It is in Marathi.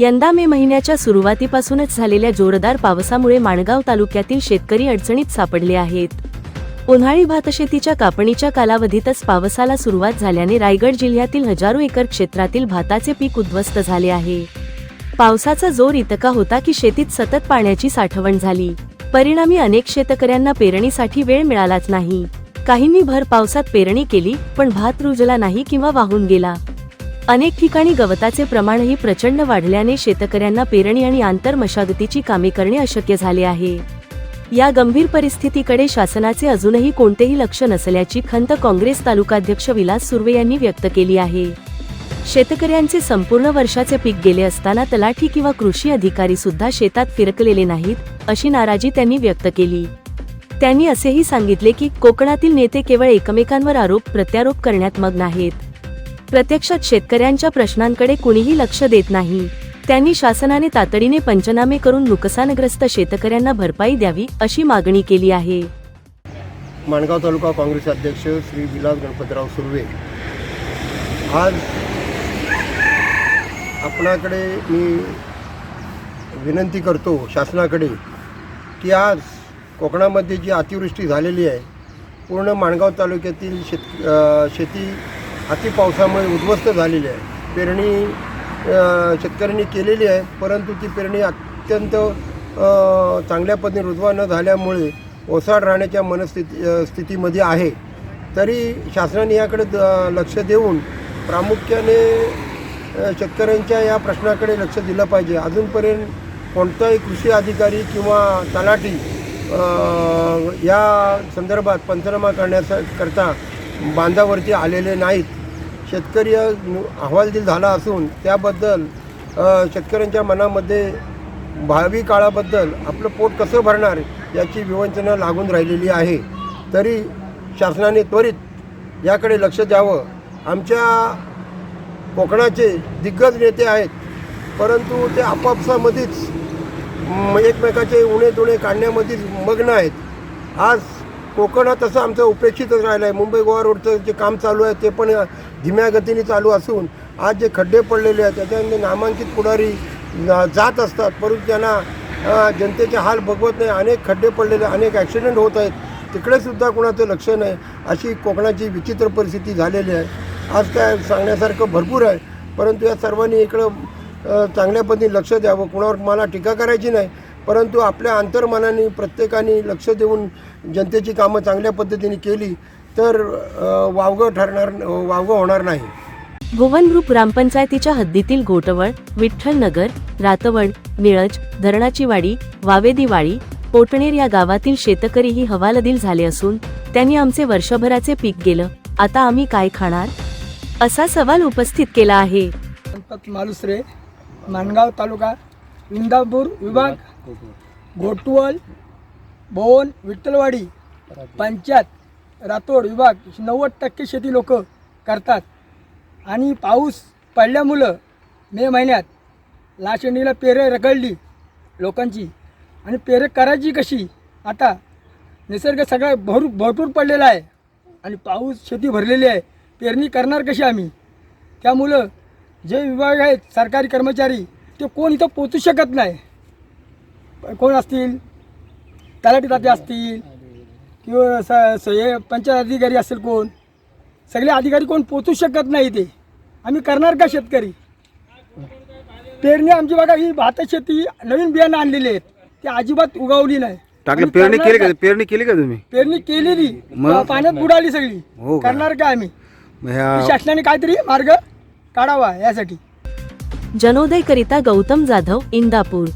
यंदा मे महिन्याच्या सुरुवातीपासूनच झालेल्या जोरदार पावसामुळे माणगाव तालुक्यातील शेतकरी अडचणीत सापडले आहेत. उन्हाळी भातशेतीच्या कापणीच्या कालावधीतच पावसाला सुरुवात झाल्याने रायगड जिल्ह्यातील हजारो एकर क्षेत्रातील भाताचे पीक उद्ध्वस्त झाले आहे. पावसाचा जोर इतका होता की शेतीत सतत पाण्याची साठवण झाली. परिणामी अनेक शेतकऱ्यांना पेरणीसाठी वेळ मिळालाच नाही. काहींनी भर पावसात पेरणी केली पण भात रुजला नाही किंवा वाहून गेला. अनेक ठिकाणी गवताचे प्रमाणही प्रचंड वाढल्याने शेतकऱ्यांना पेरणी आणि आंतर मशागतीची कामे करणे अशक्य झाले आहे. या गंभीर परिस्थितीकडे शासनाचे अजूनही कोणतेही लक्ष नसल्याची खंत काँग्रेस तालुकाध्यक्ष विलास सुर्वे यांनी व्यक्त केली आहे. शेतकऱ्यांचे संपूर्ण वर्षाचे पीक गेले असताना तलाठी किंवा कृषी अधिकारी सुद्धा शेतात फिरकलेले नाहीत अशी नाराजी त्यांनी व्यक्त केली. त्यांनी असेही सांगितले की कोकणातील नेते केवळ एकमेकांवर आरोप प्रत्यारोप करण्यात मग्न आहेत. प्रत्यक्षात शेतकऱ्यांच्या प्रश्नांकडे कुणीही लक्ष देत नाही. त्यांनी शासनाने तातडीने पंचनामे करून नुकसानग्रस्त शेतकऱ्यांना भरपाई द्यावी अशी मागणी केली आहे. माणगाव तालुका काँग्रेस अध्यक्ष श्री विलास गणपतराव सुर्वे. आज आपणाकडे मी विनंती करतो शासनाकडे की आज कोकणामध्ये जी अतिवृष्टी झालेली आहे पूर्ण माणगाव तालुक्यातील शेत शेती अतिपावसामुळे उद्ध्वस्त झालेली आहे. पेरणी शेतकऱ्यांनी केलेली आहे परंतु ती पेरणी अत्यंत चांगल्या पद्धतीने रुजवा न झाल्यामुळे ओसाड राहण्याच्या मनस्थिती स्थितीमध्ये आहे. तरी शासनाने याकडे द- लक्ष देऊन प्रामुख्याने शेतकऱ्यांच्या या प्रश्नाकडे लक्ष दिलं पाहिजे. अजूनपर्यंत कोणताही कृषी अधिकारी किंवा तलाठी या संदर्भात पंचनामा करण्याचा करता बांधावरती आलेले नाहीत. शेतकरी अहवाल नु- अहवालदिल झाला असून त्याबद्दल शेतकऱ्यांच्या मनामध्ये भावी काळाबद्दल आपलं पोट कसं भरणार याची विवंचना लागून राहिलेली आहे. तरी शासनाने त्वरित याकडे लक्ष द्यावं. आमच्या कोकणाचे दिग्गज नेते आहेत परंतु ते आपापसामध्येच एकमेकाचे उणे दुणे काढण्यामध्येच मग्न आहेत. आज कोकणात तसं आमचं उपेक्षितच राहिलं आहे मुंबई गोवा रोडचं जे काम चालू आहे ते पण धीम्या गतीने चालू असून आज जे खड्डे पडलेले आहेत त्याच्यामध्ये नामांकित पुढारी जात असतात परंतु त्यांना जनतेचे हाल बघवत नाही. अनेक खड्डे पडलेले अनेक ॲक्सिडेंट होत आहेत. तिकडे सुद्धा कुणाचं लक्ष नाही. अशी कोकणाची विचित्र परिस्थिती झालेली आहे. आज काय सांगण्यासारखं भरपूर आहे. परंतु या सर्वांनी इकडं चांगल्या पद्धतीने लक्ष द्यावं. कुणावर मला टीका करायची नाही. परंतु आपल्या अंतर्मनाने प्रत्येकाने लक्ष देऊन जनतेची कामं चांगल्या पद्धतीने केली. तर वावगं ठरणार वावगं होणार नाही. भुवन ग्रुप ग्रामपंचायतीच्या हद्दीतील घोटवळ विठ्ठलनगर रातवड निळज धरणाची वाडी वावेदीवाडी पोटणेर या गावातील शेतकरीही हवालदिल झाले असून त्यांनी आमचे वर्षभराचे पीक गेलं. आता आम्ही काय खाणार? असा सवाल उपस्थित केला आहे. गणपत मालुसरे माणगाव तालुका इंदापूर विभाग घोटवल भवन विठ्ठलवाडी पंचायत रातोड विभाग नव्वद टक्के शेती लोक करतात. आणि पाऊस पडल्यामुळं मे महिन्यात लाशेंडीला पेरे रगडली लोकांची. आणि पेरे करायची कशी? आता निसर्ग सगळा भर भरपूर पडलेला आहे. आणि पाऊस शेती भरलेली आहे. पेरणी करणार कशी आम्ही? त्यामुळं जे विभाग आहेत सरकारी कर्मचारी ते कोण इथं पोचू शकत नाही? कोण असतील? तलाठी ताते असतील? किंवा स स- हे पंचायत अधिकारी असेल कोण सगळे अधिकारी कोण पोचू शकत नाही इथे. आम्ही करणार का शेतकरी? पेरणी आमची बघा ही भात शेती नवीन बियाणं आणलेली आहेत. ती अजिबात उगवली नाही. टाकलं आम्ही पेरणी करणार केली का? पेरणी केली का तुम्ही? पेरणी केलेली. मग? पाण्यात बुडाली सगळी. हो का? करणार का आम्ही? मग ह्या शासनाने काहीतरी मार्ग काढावा यासाठी. जनोदय करिता गौतम जाधव इंदापूर.